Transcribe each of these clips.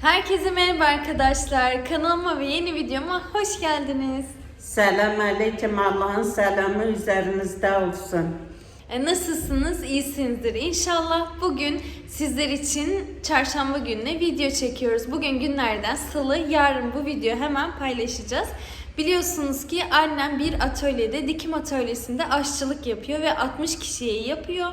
Herkese merhaba arkadaşlar. Kanalıma ve yeni videoma hoş geldiniz. Selam aleyküm Allah'ın selamı üzerinizde olsun. E, Nasılsınız? İyisinizdir inşallah. Bugün sizler için çarşamba gününe video çekiyoruz. Bugün günlerden salı, yarın bu videoyu hemen paylaşacağız. Biliyorsunuz ki annem bir atölyede, dikim atölyesinde aşçılık yapıyor ve 60 kişiye yapıyor.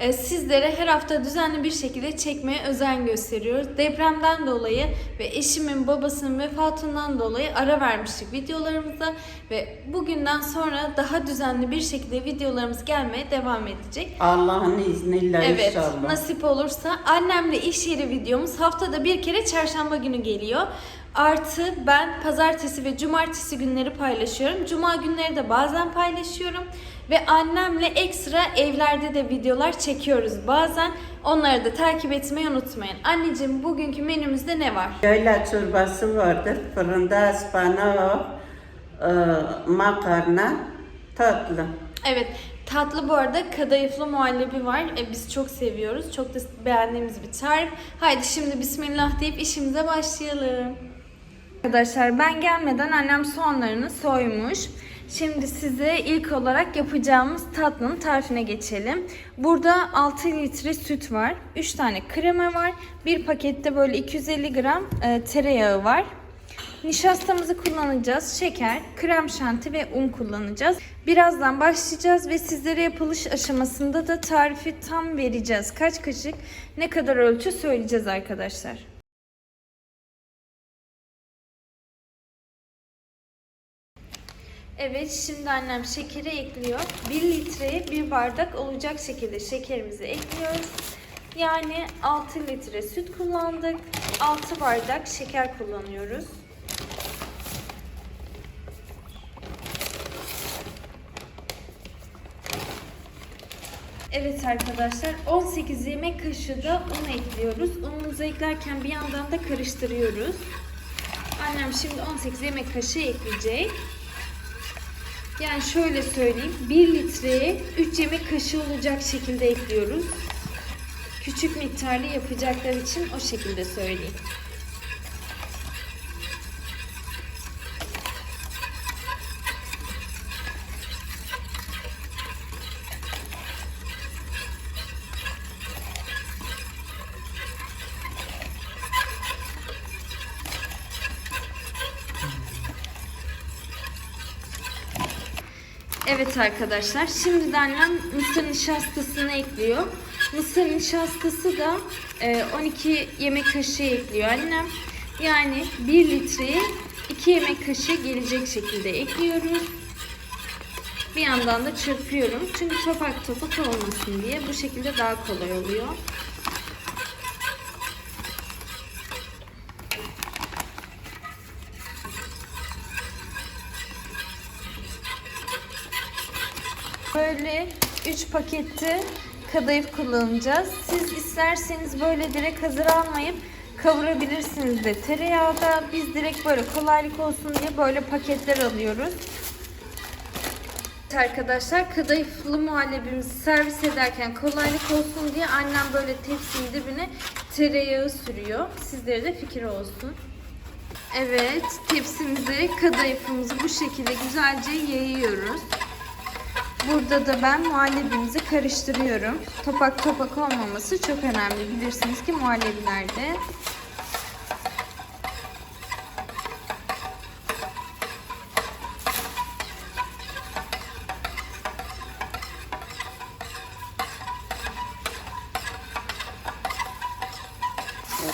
E, Sizlere her hafta düzenli bir şekilde çekmeye özen gösteriyoruz. Depremden dolayı ve eşimin babasının vefatından dolayı ara vermiştik videolarımıza ve bugünden sonra daha düzenli bir şekilde videolarımız gelmeye devam edecek. Allah'ın izniyle Evet, inşallah. nasip olursa annemle iş yeri videomuz haftada bir kere çarşamba günü geliyor. Artı ben pazartesi ve cumartesi günleri paylaşıyorum. Cuma günleri de bazen paylaşıyorum. Ve annemle ekstra evlerde de videolar çekiyoruz bazen. Onları da takip etmeyi unutmayın. Anneciğim bugünkü menümüzde ne var? Şöyle çorbası vardır. Fırında ıspanak, e, makarna, tatlı. Evet, tatlı bu arada kadayıflı muhallebi var. E, biz çok seviyoruz. Çok da beğendiğimiz bir tarif. Haydi şimdi bismillah deyip işimize başlayalım. Arkadaşlar ben gelmeden annem soğanlarını soymuş. Şimdi size ilk olarak yapacağımız tatlının tarifine geçelim. Burada 6 litre süt var. 3 tane krema var. Bir pakette böyle 250 gram e, tereyağı var. Nişastamızı kullanacağız. Şeker, krem şanti ve un kullanacağız. Birazdan başlayacağız ve sizlere yapılış aşamasında da tarifi tam vereceğiz. Kaç kaşık, ne kadar ölçü söyleyeceğiz arkadaşlar. Evet şimdi annem şekeri ekliyor. 1 litreye 1 bardak olacak şekilde şekerimizi ekliyoruz. Yani 6 litre süt kullandık. 6 bardak şeker kullanıyoruz. Evet arkadaşlar 18 yemek kaşığı da un ekliyoruz. Unumuzu eklerken bir yandan da karıştırıyoruz. Annem şimdi 18 yemek kaşığı ekleyecek. Yani şöyle söyleyeyim. 1 litreye 3 yemek kaşığı olacak şekilde ekliyoruz. Küçük miktarlı yapacaklar için o şekilde söyleyeyim. Evet arkadaşlar şimdi annem mısır nişastasını ekliyor. Mısır nişastası da e, 12 yemek kaşığı ekliyor annem. Yani 1 litreye 2 yemek kaşığı gelecek şekilde ekliyoruz. Bir yandan da çırpıyorum. Çünkü topak topak olmasın diye bu şekilde daha kolay oluyor. Böyle 3 pakette kadayıf kullanacağız. Siz isterseniz böyle direkt hazır almayıp kavurabilirsiniz de tereyağda. Biz direkt böyle kolaylık olsun diye böyle paketler alıyoruz. Arkadaşlar kadayıflı muhallebimizi servis ederken kolaylık olsun diye annem böyle tepsinin dibine tereyağı sürüyor. Sizlere de fikir olsun. Evet tepsimize kadayıfımızı bu şekilde güzelce yayıyoruz. Burada da ben muhallebimizi karıştırıyorum. Topak topak olmaması çok önemli. Bilirsiniz ki muhallebilerde.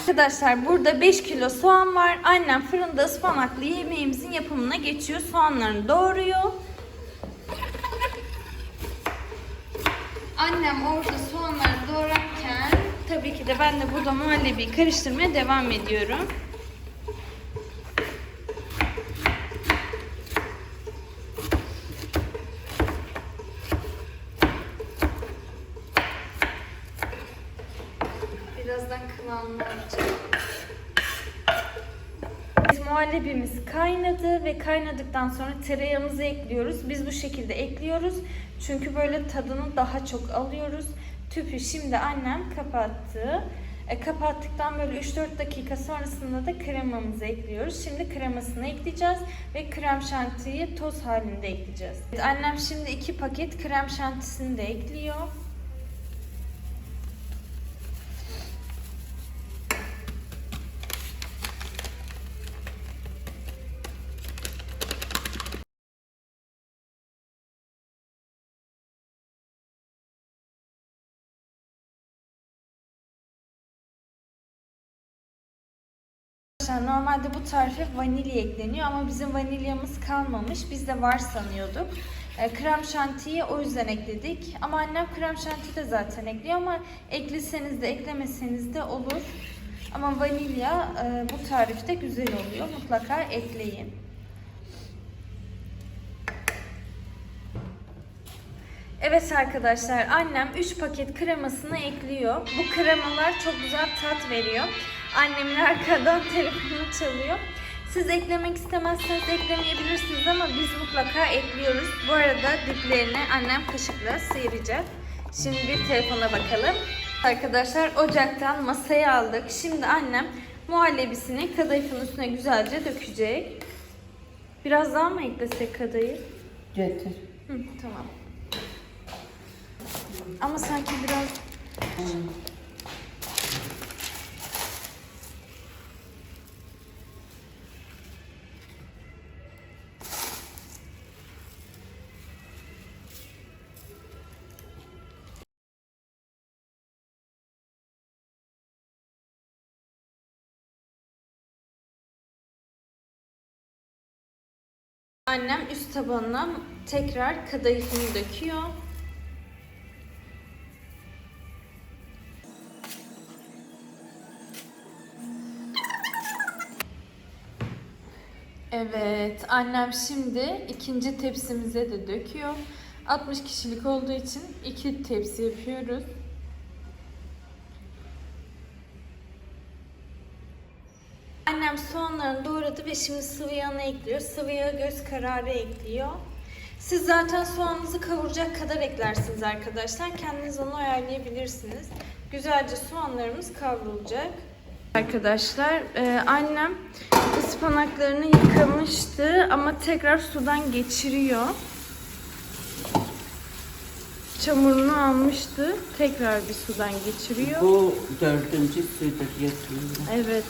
Arkadaşlar burada 5 kilo soğan var. Annem fırında ıspanaklı yemeğimizin yapımına geçiyor. Soğanlarını doğruyor. Annem orada soğanları doğrarken tabii ki de ben de burada muhallebiyi karıştırmaya devam ediyorum. Birazdan kıvamını alacağım. Muhallebimiz kaynadı ve kaynadıktan sonra tereyağımızı ekliyoruz. Biz bu şekilde ekliyoruz. Çünkü böyle tadını daha çok alıyoruz. Tüpü şimdi annem kapattı. E, kapattıktan böyle 3-4 dakika sonrasında da kremamızı ekliyoruz. Şimdi kremasını ekleyeceğiz ve krem şantiyi toz halinde ekleyeceğiz. Annem şimdi 2 paket krem şantisini de ekliyor. Arkadaşlar normalde bu tarife vanilya ekleniyor ama bizim vanilyamız kalmamış. Biz de var sanıyorduk. E, krem şantiyi o yüzden ekledik. Ama annem krem şanti de zaten ekliyor ama ekleseniz de eklemeseniz de olur. Ama vanilya e, bu tarifte güzel oluyor. Mutlaka ekleyin. Evet arkadaşlar annem 3 paket kremasını ekliyor. Bu kremalar çok güzel tat veriyor. Annemin arkadan telefonu çalıyor. Siz eklemek istemezseniz eklemeyebilirsiniz ama biz mutlaka ekliyoruz. Bu arada diplerini annem kaşıkla sıyıracak. Şimdi bir telefona bakalım. Arkadaşlar ocaktan masaya aldık. Şimdi annem muhallebisini kadayıfın üstüne güzelce dökecek. Biraz daha mı eklesek kadayıf? Getir. Hı, tamam. Ama sanki biraz Annem üst tabanına tekrar kadayıfını döküyor. Evet, annem şimdi ikinci tepsimize de döküyor. 60 kişilik olduğu için iki tepsi yapıyoruz. Annem soğanlarını doğradı ve şimdi sıvı yağını ekliyor. Sıvı yağı göz kararı ekliyor. Siz zaten soğanınızı kavuracak kadar eklersiniz arkadaşlar. Kendiniz onu ayarlayabilirsiniz. Güzelce soğanlarımız kavrulacak. Arkadaşlar e, annem ıspanaklarını yıkamıştı ama tekrar sudan geçiriyor. Çamurunu almıştı. Tekrar bir sudan geçiriyor. Bu dördüncü sudur yatırımda. Evet.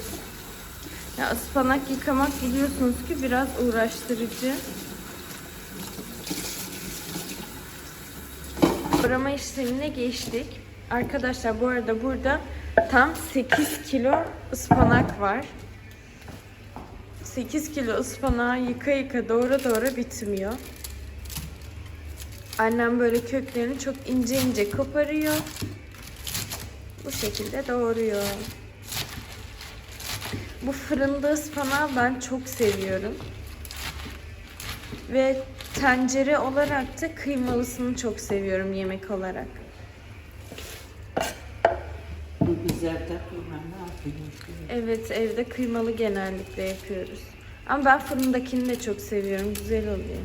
Ya ıspanak yıkamak biliyorsunuz ki biraz uğraştırıcı. Doğrama işlemine geçtik. Arkadaşlar bu arada burada tam 8 kilo ıspanak var. 8 kilo ıspanağı yıka yıka doğra doğra bitmiyor. Annem böyle köklerini çok ince ince koparıyor. Bu şekilde doğruyor. Bu fırında ıspanağı ben çok seviyorum. Ve tencere olarak da kıymalısını çok seviyorum yemek olarak. Bu biz evde. Evet evde kıymalı genellikle yapıyoruz. Ama ben fırındakini de çok seviyorum. Güzel oluyor.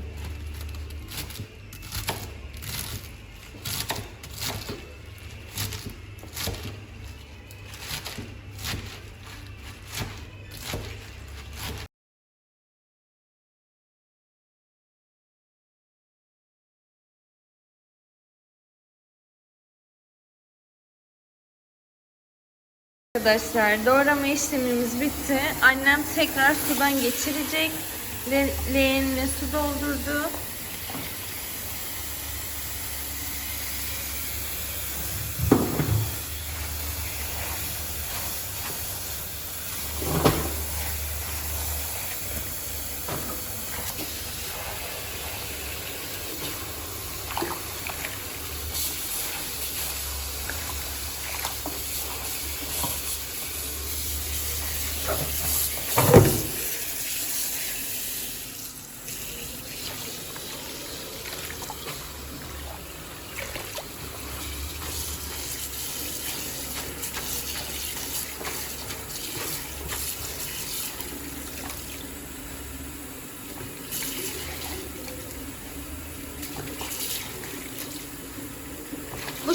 Arkadaşlar doğrama işlemimiz bitti. Annem tekrar sudan geçirecek. Le leğenine su doldurdu.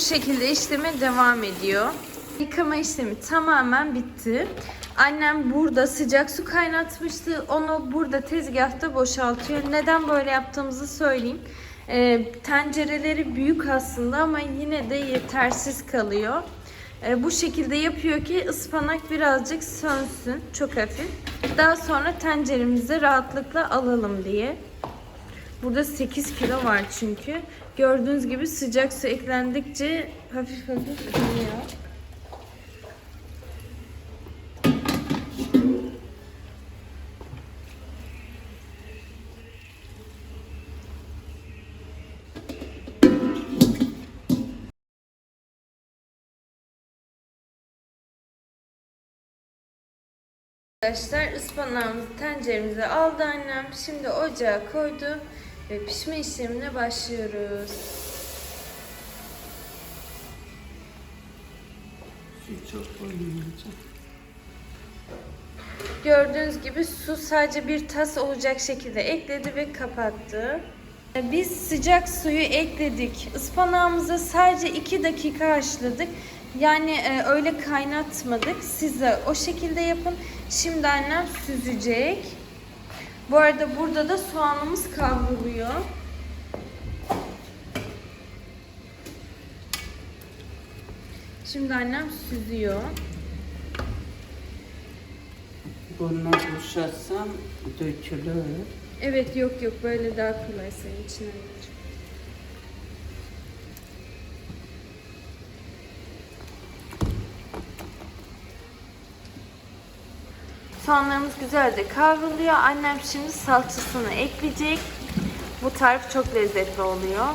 Bu şekilde işleme devam ediyor. Yıkama işlemi tamamen bitti. Annem burada sıcak su kaynatmıştı. Onu burada tezgahta boşaltıyor. Neden böyle yaptığımızı söyleyeyim. Ee, tencereleri büyük aslında ama yine de yetersiz kalıyor. Ee, bu şekilde yapıyor ki ıspanak birazcık sönsün. Çok hafif. Daha sonra tenceremize rahatlıkla alalım diye. Burada 8 kilo var çünkü. Gördüğünüz gibi sıcak su eklendikçe hafif hafif iniyor. Arkadaşlar ıspanağımızı tenceremize aldı annem. Şimdi ocağa koydu ve pişme işlemine başlıyoruz. Su çok koymayacağım. Gördüğünüz gibi su sadece bir tas olacak şekilde ekledi ve kapattı. Biz sıcak suyu ekledik. Ispanağımızı sadece 2 dakika haşladık. Yani e, öyle kaynatmadık. Siz de o şekilde yapın. Şimdi annem süzecek. Bu arada burada da soğanımız kavruluyor. Şimdi annem süzüyor. Bunu boşaltsam dökülür. Evet yok yok böyle daha kolay senin için anneciğim. Soğanlarımız güzelce kavruluyor. Annem şimdi salçasını ekleyecek. Bu tarif çok lezzetli oluyor.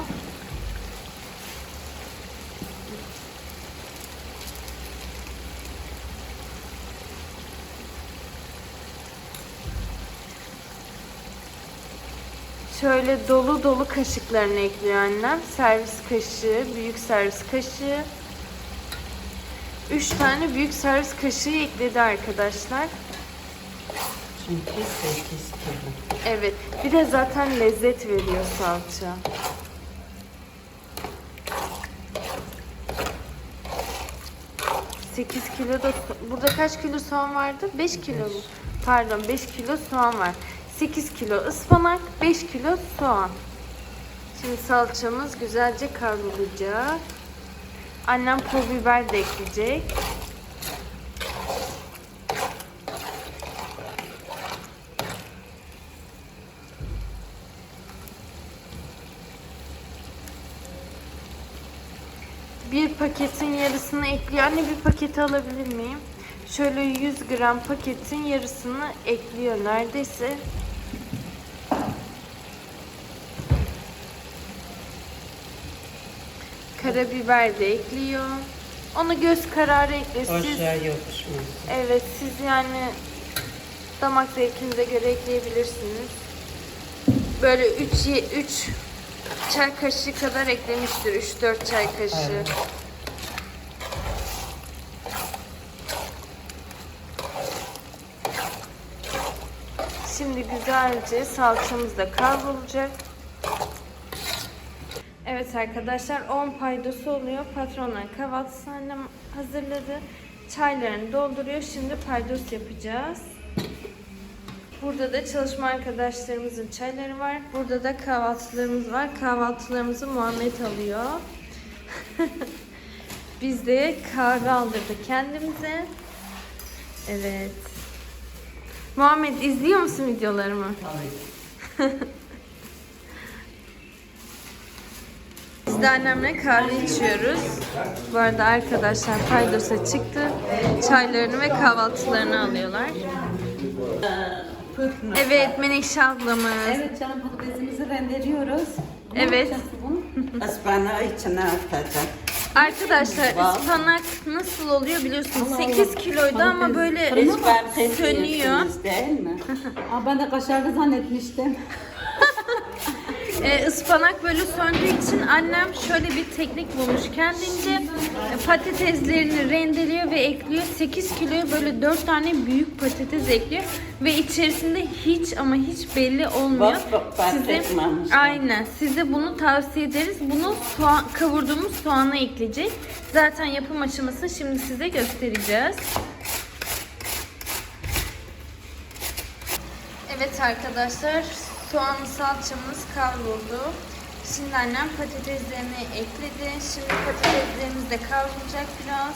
Şöyle dolu dolu kaşıklarını ekliyor annem. Servis kaşığı, büyük servis kaşığı. 3 tane büyük servis kaşığı ekledi arkadaşlar. Çünkü 8 kilo. Evet. Bir de zaten lezzet veriyor salça. Sekiz kilo da burada kaç kilo soğan vardı? 5 kilo mu? Pardon 5 kilo soğan var. 8 kilo ıspanak, 5 kilo soğan. Şimdi salçamız güzelce kavrulacak. Annem pul biber de ekleyecek. Bir paketin yarısını ekliyor. Anne bir paketi alabilir miyim? Şöyle 100 gram paketin yarısını ekliyor neredeyse. Karabiber de ekliyor. Onu göz kararı ekliyor. Siz, yok şimdi. evet siz yani damak zevkinize göre ekleyebilirsiniz. Böyle 3 3 çay kaşığı kadar eklemiştir. 3-4 çay kaşığı. Evet. Şimdi güzelce salçamız da kavrulacak. Evet arkadaşlar 10 paydosu oluyor. Patronlar kahvaltısı annem hazırladı. Çaylarını dolduruyor. Şimdi paydos yapacağız. Burada da çalışma arkadaşlarımızın çayları var. Burada da kahvaltılarımız var. Kahvaltılarımızı Muhammed alıyor. Biz de kahve aldırdık kendimize. Evet. Muhammed izliyor musun videolarımı? Tabii. Biz de annemle kahve içiyoruz. Bu arada arkadaşlar Paydos'a çıktı. Çaylarını ve kahvaltılarını alıyorlar. Evet Menekşe ablamız. Evet canım patatesimizi rendeliyoruz. Ne Evet. bunu? Ispanağı içine atacağım. Arkadaşlar ıspanak nasıl oluyor biliyorsunuz. Allah 8 Allah. kiloydu ama böyle sönüyor. değil mi? Aa, ben de kaşarlı zannetmiştim. e, ıspanak böyle söndüğü için annem şöyle bir teknik bulmuş kendince. E, patateslerini rendeliyor ve ekliyor. 8 kiloya böyle 4 tane büyük patates ekliyor. Ve içerisinde hiç ama hiç belli olmuyor. Bak, bak, Size, aynen. Size bunu tavsiye ederiz. Bunu soğan, kavurduğumuz soğana ekleyecek. Zaten yapım aşamasını şimdi size göstereceğiz. Evet arkadaşlar, soğanlı salçamız kavruldu. Şimdi annem patateslerini ekledi. Şimdi patateslerimiz de kavrulacak biraz.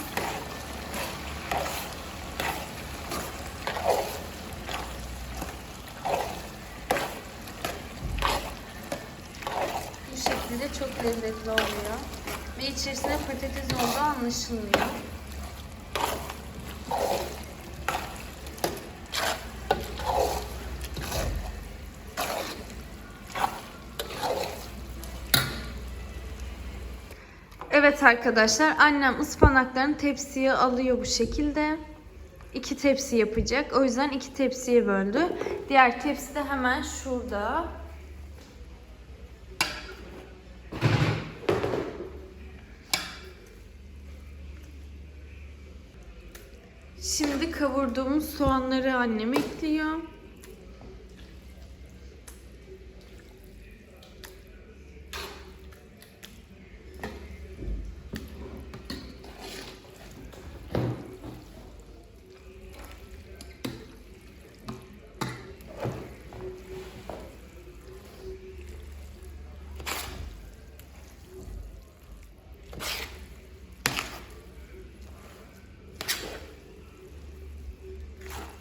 Bu şekilde çok lezzetli oluyor. Ve içerisine patates olduğu anlaşılmıyor. Evet arkadaşlar annem ıspanaklarını tepsiye alıyor bu şekilde. İki tepsi yapacak. O yüzden iki tepsiye böldü. Diğer tepsi de hemen şurada. Şimdi kavurduğumuz soğanları annem ekliyor.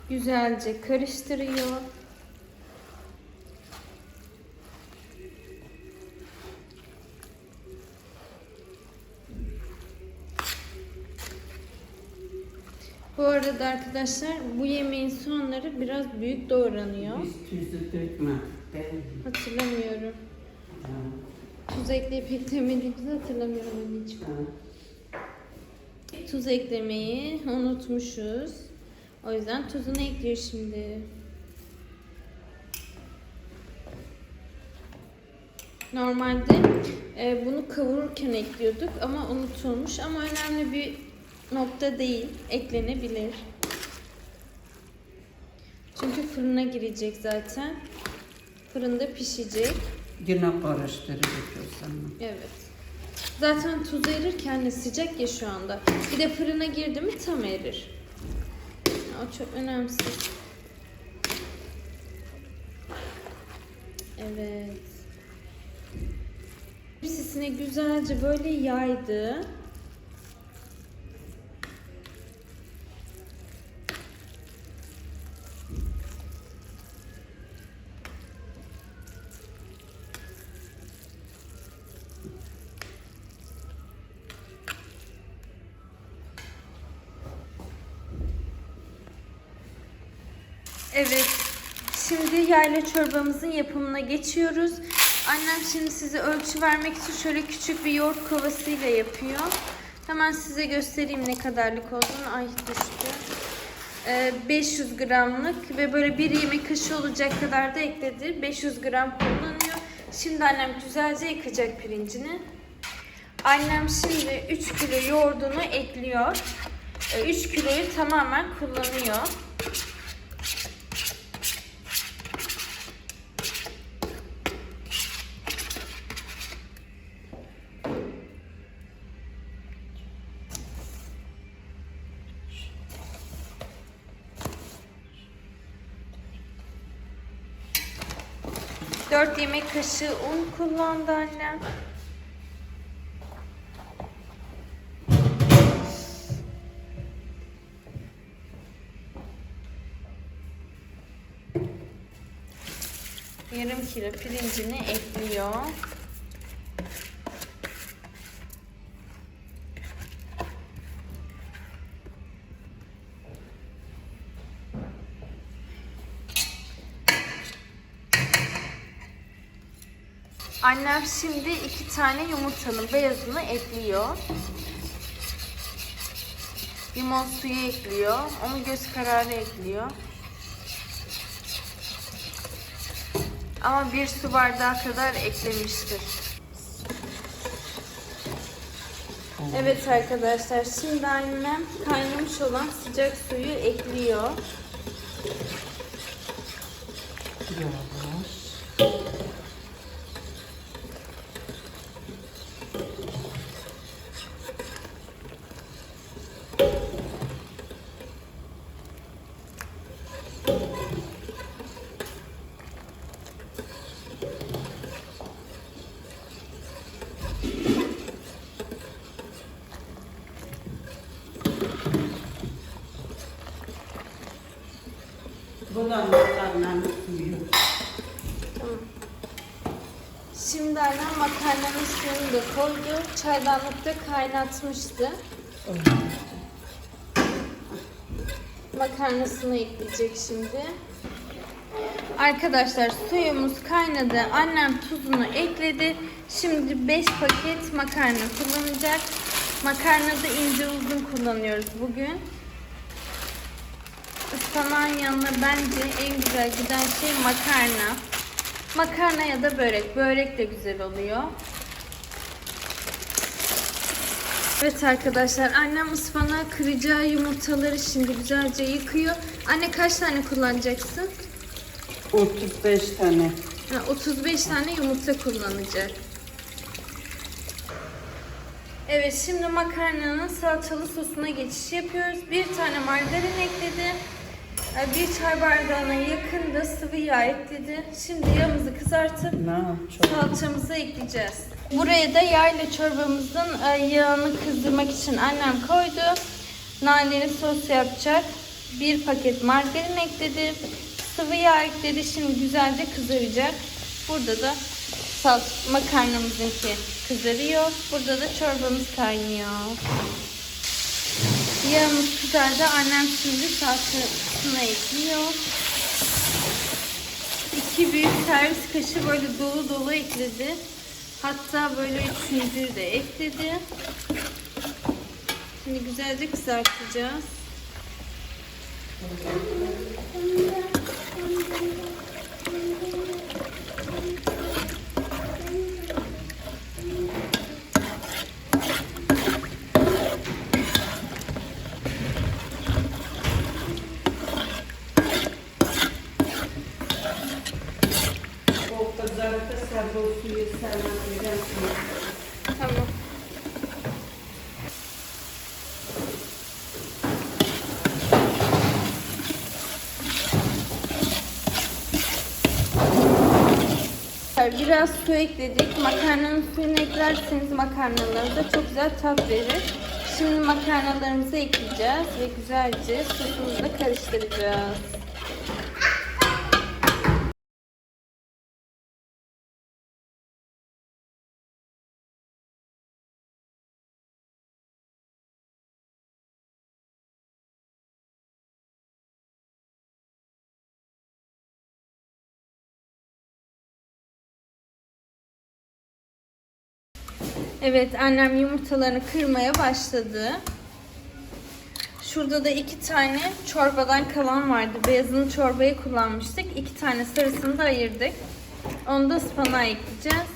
Güzelce karıştırıyor. Bu arada arkadaşlar bu yemeğin soğanları biraz büyük doğranıyor. Biz tuzu? Hatırlamıyorum. Ha, Tuz ekleyip eklemediğimizi hatırlamıyorum anneciğim. Tuz eklemeyi unutmuşuz. O yüzden tuzunu ekliyor şimdi. Normalde e, bunu kavururken ekliyorduk ama unutulmuş ama önemli bir nokta değil. Eklenebilir. Çünkü fırına girecek zaten. Fırında pişecek. Yine karıştırdık o zaman. Evet. Zaten tuz erirken de sıcak ya şu anda. Bir de fırına girdi mi tam erir. O çok önemsiz. Evet. Tepsisine güzelce böyle yaydı. Evet. Yayla çorbamızın yapımına geçiyoruz. Annem şimdi size ölçü vermek için şöyle küçük bir yoğurt kovasıyla yapıyor. Hemen size göstereyim ne kadarlık olduğunu. Ay düştü. Ee, 500 gramlık ve böyle bir yemek kaşığı olacak kadar da ekledi. 500 gram kullanıyor. Şimdi annem güzelce yıkacak pirincini. Annem şimdi 3 kilo yoğurdunu ekliyor. 3 kiloyu tamamen kullanıyor. Kaşığı un kullandı annem. Yarım kilo pirincini ekliyor. Annem şimdi iki tane yumurtanın beyazını ekliyor. Limon suyu ekliyor. Onu göz kararı ekliyor. Ama bir su bardağı kadar eklemiştir. Evet arkadaşlar şimdi annem kaynamış olan sıcak suyu ekliyor. Yavaş. Bundan makarnanın suyu. Şimdi annem makarnanın suyunu da koydu. Çaydanlıkta kaynatmıştı. Makarnasını ekleyecek şimdi. Arkadaşlar suyumuz kaynadı. Annem tuzunu ekledi. Şimdi 5 paket makarna kullanacak. Makarna da ince uzun kullanıyoruz bugün. Ispanağın yanına bence en güzel giden şey makarna. Makarna ya da börek. Börek de güzel oluyor. Evet arkadaşlar annem ıspanağı kıracağı yumurtaları şimdi güzelce yıkıyor. Anne kaç tane kullanacaksın? 35 tane. Ha, 35 tane yumurta kullanacak. Evet şimdi makarnanın salçalı sosuna geçiş yapıyoruz. Bir tane margarin ekledi. Bir çay bardağına yakın da sıvı yağ ekledi. Şimdi yağımızı kızartıp salçamızı ekleyeceğiz. Buraya da yayla çorbamızın e, yağını kızdırmak için annem koydu. Naneli sos yapacak. Bir paket margarin ekledi. Sıvı yağ ekledi. Şimdi güzelce kızaracak. Burada da salt makarnamızınki kızarıyor. Burada da çorbamız kaynıyor. Yağımız kızardı. Annem şimdi salçasını ekliyor. İki büyük servis kaşığı böyle dolu dolu ekledi. Hatta böyle üçüncüyü de ekledi. Şimdi güzelce kızartacağız. Kızartırsa bu suyu sen atacaksın. Tamam. Biraz su ekledik. Makarnanın suyunu eklerseniz makarnalarınıza çok güzel tat verir. Şimdi makarnalarımızı ekleyeceğiz ve güzelce sosumuzla karıştıracağız. Evet annem yumurtalarını kırmaya başladı. Şurada da iki tane çorbadan kalan vardı. Beyazını çorbaya kullanmıştık. İki tane sarısını da ayırdık. Onu da ıspanağa ekleyeceğiz.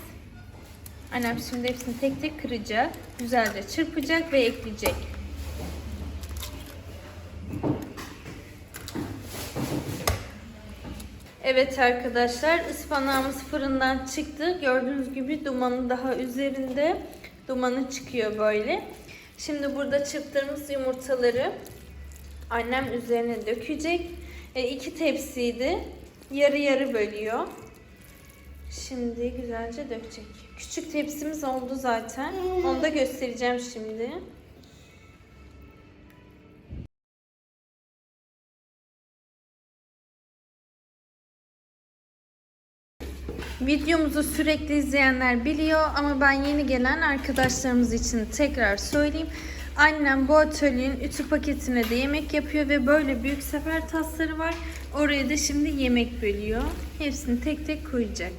Annem şimdi hepsini tek tek kıracak. Güzelce çırpacak ve ekleyecek. Evet arkadaşlar ıspanağımız fırından çıktı. Gördüğünüz gibi dumanı daha üzerinde. Dumanı çıkıyor böyle. Şimdi burada çırptığımız yumurtaları annem üzerine dökecek. E, iki tepsiydi. Yarı yarı bölüyor. Şimdi güzelce dökecek. Küçük tepsimiz oldu zaten. Onu da göstereceğim şimdi. Videomuzu sürekli izleyenler biliyor ama ben yeni gelen arkadaşlarımız için tekrar söyleyeyim. Annem bu atölyenin ütü paketine de yemek yapıyor ve böyle büyük sefer tasları var. Oraya da şimdi yemek bölüyor. Hepsini tek tek koyacak.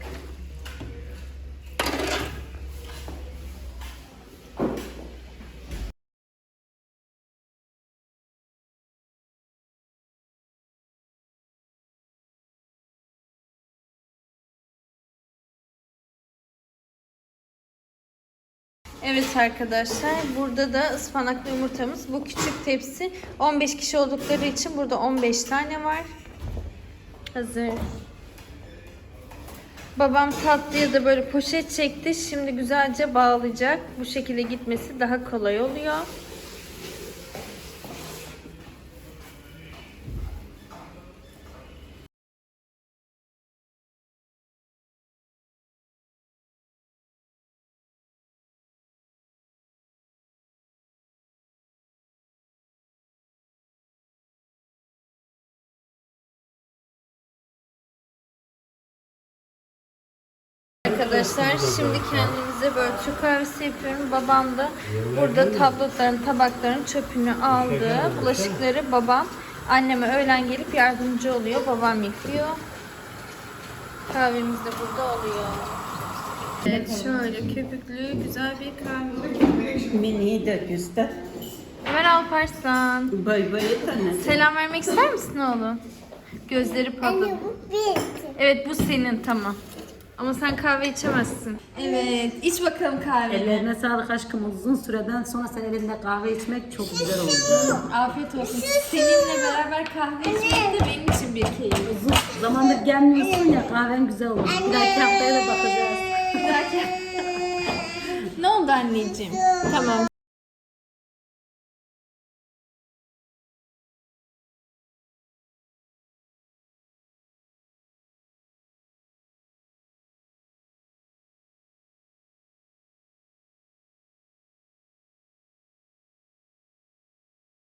Evet arkadaşlar burada da ıspanaklı yumurtamız. Bu küçük tepsi 15 kişi oldukları için burada 15 tane var. Hazır. Babam tatlıya da böyle poşet çekti. Şimdi güzelce bağlayacak. Bu şekilde gitmesi daha kolay oluyor. Arkadaşlar şimdi kendimize böyle Türk kahvesi yapıyorum. Babam da burada tabletların, tabakların çöpünü aldı. Bulaşıkları babam anneme öğlen gelip yardımcı oluyor. Babam yıkıyor. Kahvemiz de burada oluyor. Evet şöyle köpüklü güzel bir kahve. Miniyi de göster. Ömer Alparslan. Bay bay. Selam vermek ister misin oğlum? Gözleri patladı. Evet bu senin tamam. Ama sen kahve içemezsin. Evet iç bakalım kahve. Ellerine sağlık aşkım. Uzun süreden sonra sen elinde kahve içmek çok güzel oldu. Afiyet olsun. Seninle beraber kahve içmek de benim için bir keyif. Uzun zamandır gelmiyorsun ya kahven güzel olmuş. Bir dahaki haftaya da bakacağız. ne oldu anneciğim? Tamam.